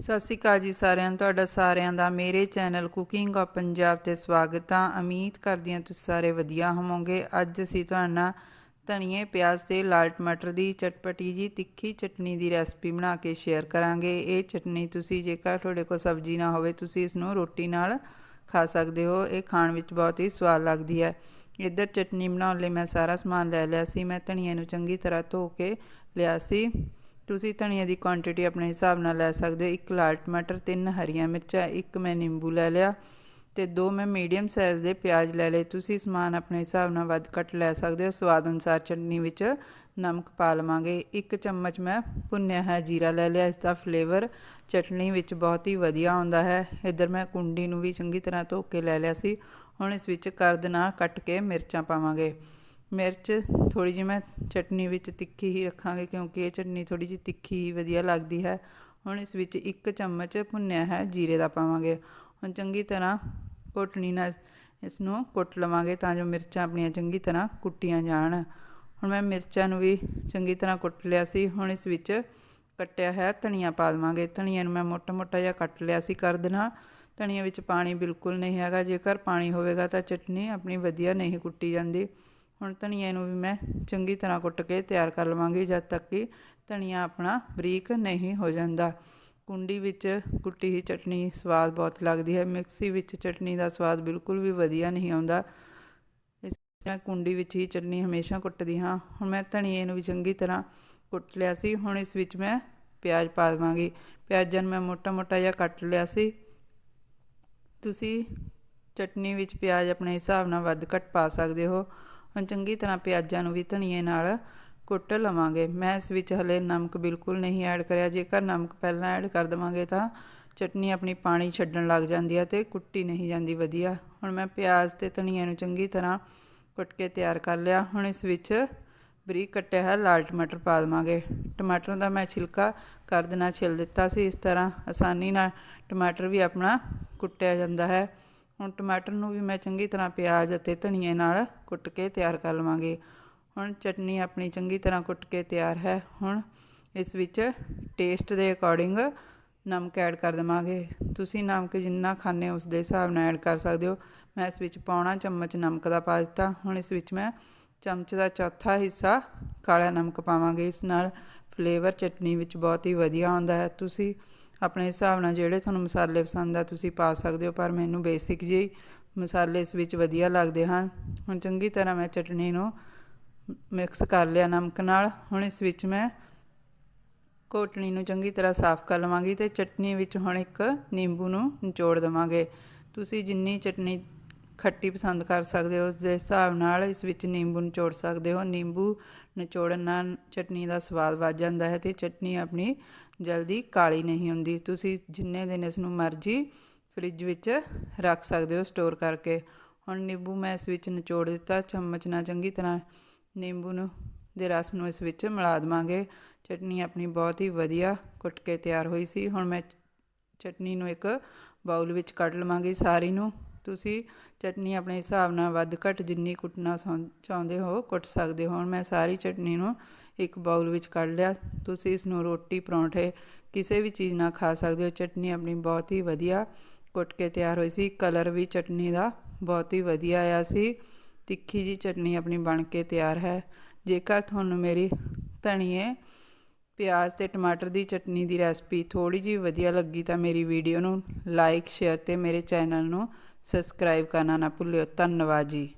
ਸਤਿ ਸ਼੍ਰੀ ਅਕਾਲ ਜੀ ਸਾਰਿਆਂ ਨੂੰ, ਤੁਹਾਡਾ ਸਾਰਿਆਂ ਦਾ ਮੇਰੇ ਚੈਨਲ ਕੁਕਿੰਗ ਆਫ ਪੰਜਾਬ ਤੇ ਸਵਾਗਤ ਆ। ਉਮੀਦ ਕਰਦੀ ਹਾਂ ਤੁਸੀਂ ਸਾਰੇ ਵਧੀਆ ਹੋਵੋਗੇ। ਅੱਜ ਅਸੀਂ ਤੁਹਾਡੇ ਧਨੀਏ, ਪਿਆਜ਼ ਤੇ ਲਾਲ ਟਮਾਟਰ ਦੀ ਚਟਪਟੀ ਜੀ, ਤਿੱਖੀ ਚਟਨੀ ਦੀ ਰੈਸਪੀ ਬਣਾ ਕੇ ਸ਼ੇਅਰ ਕਰਾਂਗੇ। ਇਹ ਚਟਨੀ ਤੁਸੀਂ ਜੇਕਰ ਤੁਹਾਡੇ ਕੋਲ ਸਬਜ਼ੀ ਨਾ ਹੋਵੇ, ਤੁਸੀਂ ਇਸ ਨੂੰ ਰੋਟੀ ਨਾਲ ਖਾ ਸਕਦੇ ਹੋ। ਇਹ ਖਾਣ ਵਿੱਚ ਬਹੁਤ ਹੀ ਸਵਾਦ ਲੱਗਦੀ ਹੈ। ਇੱਧਰ ਚਟਨੀ ਬਣਾਉਣ ਲਈ ਮੈਂ ਸਾਰਾ ਸਮਾਨ ਲੈ ਲਿਆ ਸੀ। ਮੈਂ ਧਨੀਏ ਨੂੰ ਚੰਗੀ ਤਰ੍ਹਾਂ ਧੋ ਕੇ ਲਿਆ ਸੀ। ਤੁਸੀਂ ਧਨੀਆ ਦੀ ਕੁਆਂਟੀਟੀ ਆਪਣੇ ਹਿਸਾਬ ਨਾਲ ਲੈ ਸਕਦੇ ਹੋ। ਇੱਕ ਲਾਲ ਟਮਾਟਰ, ਤਿੰਨ ਹਰੀਆਂ ਮਿਰਚਾਂ, ਇੱਕ ਮੈਂ ਨਿੰਬੂ ਲੈ ਲਿਆ ਤੇ ਦੋ ਮੈਂ ਮੀਡੀਅਮ ਸਾਈਜ਼ ਦੇ ਪਿਆਜ਼ ਲੈ ਲਏ। ਤੁਸੀਂ ਸਮਾਨ ਆਪਣੇ ਹਿਸਾਬ ਨਾਲ ਵੱਧ ਘੱਟ ਲੈ ਸਕਦੇ ਹੋ। ਸਵਾਦ ਅਨੁਸਾਰ ਚਟਨੀ ਵਿੱਚ ਨਮਕ ਪਾ ਲਵਾਂਗੇ। ਇੱਕ ਚਮਚ ਮੈਂ ਭੁੰਨਿਆ ਹੈ ਜੀਰਾ ਲੈ ਲਿਆ। ਇਸ ਦਾ ਫਲੇਵਰ ਚਟਨੀ ਵਿੱਚ ਬਹੁਤ ਹੀ ਵਧੀਆ ਆਉਂਦਾ ਹੈ। ਇੱਧਰ ਮੈਂ ਕੁੰਡੀ ਨੂੰ ਵੀ ਚੰਗੀ ਤਰ੍ਹਾਂ ਧੋ ਕੇ ਲੈ ਲਿਆ ਸੀ। ਹੁਣ ਇਸ ਵਿੱਚ ਕਰਦ ਨਾਲ ਕੱਟ ਕੇ ਮਿਰਚਾਂ ਪਾਵਾਂਗੇ। ਮਿਰਚ ਥੋੜ੍ਹੀ ਜਿਹੀ ਮੈਂ ਚਟਨੀ ਵਿੱਚ ਤਿੱਖੀ ਹੀ ਰੱਖਾਂਗੇ ਕਿਉਂਕਿ ਇਹ ਚਟਨੀ ਥੋੜ੍ਹੀ ਜਿਹੀ ਤਿੱਖੀ ਹੀ ਵਧੀਆ ਲੱਗਦੀ ਹੈ। ਹੁਣ ਇਸ ਵਿੱਚ ਇੱਕ ਚਮਚ ਭੁੰਨਿਆ ਹੈ ਜੀਰੇ ਦਾ ਪਾਵਾਂਗੇ। ਹੁਣ ਚੰਗੀ ਤਰ੍ਹਾਂ ਘੋਟਣੀ ਨਾਲ ਇਸ ਨੂੰ ਕੁੱਟ ਲਵਾਂਗੇ ਤਾਂ ਜੋ ਮਿਰਚਾਂ ਆਪਣੀਆਂ ਚੰਗੀ ਤਰ੍ਹਾਂ ਕੁੱਟੀਆਂ ਜਾਣ। ਹੁਣ ਮੈਂ ਮਿਰਚਾਂ ਨੂੰ ਵੀ ਚੰਗੀ ਤਰ੍ਹਾਂ ਕੁੱਟ ਲਿਆ ਸੀ। ਹੁਣ ਇਸ ਵਿੱਚ ਕੱਟਿਆ ਹੈ ਧਨੀਆ ਪਾ ਦੇਵਾਂਗੇ। ਧਨੀਆ ਨੂੰ ਮੈਂ ਮੋਟਾ ਮੋਟਾ ਜਿਹਾ ਕੱਟ ਲਿਆ ਸੀ ਕਰ ਦੇਣਾ। ਧਨੀਆ ਵਿੱਚ ਪਾਣੀ ਬਿਲਕੁਲ ਨਹੀਂ ਹੈਗਾ। ਜੇਕਰ ਪਾਣੀ ਹੋਵੇਗਾ ਤਾਂ ਚਟਨੀ ਆਪਣੀ ਵਧੀਆ ਨਹੀਂ ਕੁੱਟੀ ਜਾਂਦੀ। ਹੁਣ ਧਨੀਏ ਨੂੰ ਵੀ ਮੈਂ ਚੰਗੀ ਤਰ੍ਹਾਂ ਕੁੱਟ ਕੇ ਤਿਆਰ ਕਰ ਲਵਾਂਗੀ, ਜਦ ਤੱਕ ਕਿ ਧਨੀਆ ਆਪਣਾ ਬਰੀਕ ਨਹੀਂ ਹੋ ਜਾਂਦਾ। ਕੁੰਡੀ ਵਿੱਚ ਕੁੱਟੀ ਹੀ ਚਟਨੀ ਸਵਾਦ ਬਹੁਤ ਲੱਗਦੀ ਹੈ। ਮਿਕਸੀ ਵਿੱਚ ਚਟਨੀ ਦਾ ਸਵਾਦ ਬਿਲਕੁਲ ਵੀ ਵਧੀਆ ਨਹੀਂ ਆਉਂਦਾ। ਇਸ ਮੈਂ ਕੁੰਡੀ ਵਿੱਚ ਹੀ ਚਟਨੀ ਹਮੇਸ਼ਾ ਕੁੱਟਦੀ ਹਾਂ। ਹੁਣ ਮੈਂ ਧਨੀਏ ਨੂੰ ਵੀ ਚੰਗੀ ਤਰ੍ਹਾਂ ਕੁੱਟ ਲਿਆ ਸੀ। ਹੁਣ ਇਸ ਵਿੱਚ ਮੈਂ ਪਿਆਜ਼ ਪਾ ਦੇਵਾਂਗੀ। ਪਿਆਜ਼ਾਂ ਨੂੰ ਮੈਂ ਮੋਟਾ ਮੋਟਾ ਜਿਹਾ ਕੱਟ ਲਿਆ ਸੀ। ਤੁਸੀਂ ਚਟਨੀ ਵਿੱਚ ਪਿਆਜ਼ ਆਪਣੇ ਹਿਸਾਬ ਨਾਲ ਵੱਧ ਘੱਟ ਪਾ ਸਕਦੇ ਹੋ। ਹੁਣ ਚੰਗੀ ਤਰ੍ਹਾਂ ਪਿਆਜ਼ਾਂ ਨੂੰ ਵੀ ਧਨੀਏ ਨਾਲ ਕੁੱਟ ਲਵਾਂਗੇ। ਮੈਂ ਇਸ ਵਿੱਚ ਹਲੇ ਨਮਕ ਬਿਲਕੁਲ ਨਹੀਂ ਐਡ ਕਰਿਆ। ਜੇਕਰ ਨਮਕ ਪਹਿਲਾਂ ਐਡ ਕਰ ਦਵਾਂਗੇ ਤਾਂ ਚਟਨੀ ਆਪਣੀ ਪਾਣੀ ਛੱਡਣ ਲੱਗ ਜਾਂਦੀ ਹੈ ਤੇ ਕੁੱਟੀ ਨਹੀਂ ਜਾਂਦੀ ਵਧੀਆ। ਹੁਣ ਮੈਂ ਪਿਆਜ਼ ਤੇ ਧਨੀਏ ਨੂੰ ਚੰਗੀ ਤਰ੍ਹਾਂ ਕੁੱਟ ਕੇ ਤਿਆਰ ਕਰ ਲਿਆ। ਹੁਣ ਇਸ ਵਿੱਚ ਬਰੀਕ ਕੱਟਿਆ ਹੈ ਲਾਲ ਟਮਾਟਰ ਪਾ ਦੇਵਾਂਗੇ। ਟਮਾਟਰ ਦਾ ਮੈਂ ਛਿਲਕਾ ਕਰ ਦੇਣਾ ਛਿਲ ਦਿੱਤਾ ਸੀ। ਇਸ ਤਰ੍ਹਾਂ ਆਸਾਨੀ ਨਾਲ ਟਮਾਟਰ ਵੀ ਆਪਣਾ ਕੁੱਟਿਆ ਜਾਂਦਾ ਹੈ। ਹੁਣ ਟਮਾਟਰ ਨੂੰ ਵੀ ਮੈਂ ਚੰਗੀ ਤਰ੍ਹਾਂ ਪਿਆਜ਼ ਅਤੇ ਧਨੀਏ ਨਾਲ ਕੁੱਟ ਕੇ ਤਿਆਰ ਕਰ ਲਵਾਂਗੇ। ਹੁਣ ਚਟਨੀ ਆਪਣੀ ਚੰਗੀ ਤਰ੍ਹਾਂ ਕੁੱਟ ਕੇ ਤਿਆਰ ਹੈ। ਹੁਣ ਇਸ ਵਿੱਚ ਟੇਸਟ ਦੇ ਅਕੋਰਡਿੰਗ ਨਮਕ ਐਡ ਕਰ ਦੇਵਾਂਗੇ। ਤੁਸੀਂ ਨਮਕ ਜਿੰਨਾ ਖਾਣੇ ਉਸ ਦੇ ਹਿਸਾਬ ਨਾਲ ਐਡ ਕਰ ਸਕਦੇ ਹੋ। ਮੈਂ ਇਸ ਵਿੱਚ ਪੌਣਾ ਚਮਚ ਨਮਕ ਦਾ ਪਾ ਦਿੱਤਾ। ਹੁਣ ਇਸ ਵਿੱਚ ਮੈਂ ਚਮਚ ਦਾ ਚੌਥਾ ਹਿੱਸਾ ਕਾਲਾ ਨਮਕ ਪਾਵਾਂਗੇ। ਇਸ ਨਾਲ ਫਲੇਵਰ ਚਟਨੀ ਵਿੱਚ ਬਹੁਤ ਹੀ ਵਧੀਆ ਆਉਂਦਾ ਹੈ। ਤੁਸੀਂ ਆਪਣੇ ਹਿਸਾਬ ਨਾਲ ਜਿਹੜੇ ਤੁਹਾਨੂੰ ਮਸਾਲੇ ਪਸੰਦ ਆ, ਤੁਸੀਂ ਪਾ ਸਕਦੇ ਹੋ, ਪਰ ਮੈਨੂੰ ਬੇਸਿਕ ਜਿਹੀ ਮਸਾਲੇ ਇਸ ਵਿੱਚ ਵਧੀਆ ਲੱਗਦੇ ਹਨ। ਹੁਣ ਚੰਗੀ ਤਰ੍ਹਾਂ ਮੈਂ ਚਟਨੀ ਨੂੰ ਮਿਕਸ ਕਰ ਲਿਆ ਨਮਕ ਨਾਲ। ਹੁਣ ਇਸ ਵਿੱਚ ਮੈਂ ਕੋਟਣੀ ਨੂੰ ਚੰਗੀ ਤਰ੍ਹਾਂ ਸਾਫ਼ ਕਰ ਲਵਾਂਗੀ ਤੇ ਚਟਨੀ ਵਿੱਚ ਹੁਣ ਇੱਕ ਨਿੰਬੂ ਨੂੰ ਨਿਚੋੜ ਦੇਵਾਂਗੇ। ਤੁਸੀਂ ਜਿੰਨੀ ਚਟਨੀ ਖੱਟੀ ਪਸੰਦ ਕਰ ਸਕਦੇ ਹੋ ਉਸ ਦੇ ਹਿਸਾਬ ਨਾਲ ਇਸ ਵਿੱਚ ਨਿੰਬੂ ਨਿਚੋੜ ਸਕਦੇ ਹੋ। ਨਿੰਬੂ ਨਿਚੋੜਨ ਨਾਲ ਚਟਨੀ ਦਾ ਸਵਾਦ ਵੱਧ ਜਾਂਦਾ ਹੈ ਤੇ ਚਟਨੀ ਆਪਣੀ ਜਲਦੀ ਕਾਲੀ ਨਹੀਂ ਹੁੰਦੀ। ਤੁਸੀਂ ਜਿੰਨੇ ਦਿਨ ਇਸ ਨੂੰ ਮਰਜ਼ੀ ਫ੍ਰਿਜ ਵਿੱਚ ਰੱਖ ਸਕਦੇ ਹੋ ਸਟੋਰ ਕਰਕੇ। ਹੁਣ ਨਿੰਬੂ ਮੈਂ ਇਸ ਵਿੱਚ ਨਿਚੋੜ ਦਿੱਤਾ, ਚਮਚ ਨਾਲ ਚੰਗੀ ਤਰ੍ਹਾਂ ਨਿੰਬੂ ਨੂੰ ਦੇ ਰਸ ਨੂੰ ਇਸ ਵਿੱਚ ਮਿਲਾ ਦਵਾਂਗੇ। ਚਟਨੀ ਆਪਣੀ ਬਹੁਤ ਹੀ ਵਧੀਆ ਕੁੱਟ ਕੇ ਤਿਆਰ ਹੋਈ ਸੀ। ਹੁਣ ਮੈਂ ਚਟਨੀ ਨੂੰ ਇੱਕ ਬਾਉਲ ਵਿੱਚ ਕੱਢ ਲਵਾਂਗੀ ਸਾਰੀ ਨੂੰ। ਤੁਸੀਂ ਚਟਨੀ ਆਪਣੇ ਹਿਸਾਬ ਨਾਲ ਵੱਧ ਘੱਟ ਜਿੰਨੀ ਕੁੱਟਣਾ ਚਾਹੁੰਦੇ ਹੋ, ਕੁੱਟ ਸਕਦੇ ਹੋ। ਹੁਣ ਮੈਂ ਸਾਰੀ ਚਟਨੀ ਨੂੰ ਇੱਕ ਬਾਉਲ ਵਿੱਚ ਕੱਢ ਲਿਆ। ਤੁਸੀਂ ਇਸ ਨੂੰ ਰੋਟੀ, ਪਰੌਂਠੇ, ਕਿਸੇ ਵੀ ਚੀਜ਼ ਨਾਲ ਖਾ ਸਕਦੇ ਹੋ। ਚਟਨੀ ਆਪਣੀ ਬਹੁਤ ਹੀ ਵਧੀਆ ਕੁੱਟ ਕੇ ਤਿਆਰ ਹੋਈ ਸੀ। ਕਲਰ ਵੀ ਚਟਨੀ ਦਾ ਬਹੁਤ ਹੀ ਵਧੀਆ ਆਇਆ ਸੀ। ਤਿੱਖੀ ਜੀ ਚਟਨੀ ਆਪਣੀ ਬਣ ਕੇ ਤਿਆਰ ਹੈ। ਜੇਕਰ ਤੁਹਾਨੂੰ ਮੇਰੀ ਧਨੀਏ, ਪਿਆਜ਼ ਤੇ ਟਮਾਟਰ ਦੀ ਚਟਨੀ ਦੀ ਰੈਸਪੀ ਥੋੜੀ ਜੀ ਵਧੀਆ ਲੱਗੀ ਤਾਂ ਮੇਰੀ ਵੀਡੀਓ ਨੂੰ ਲਾਈਕ, ਸ਼ੇਅਰ ਤੇ ਮੇਰੇ ਚੈਨਲ ਨੂੰ ਸਬਸਕ੍ਰਾਈਬ ਕਰਨਾ ਨਾ ਭੁੱਲਿਓ। ਧੰਨਵਾਦ ਜੀ।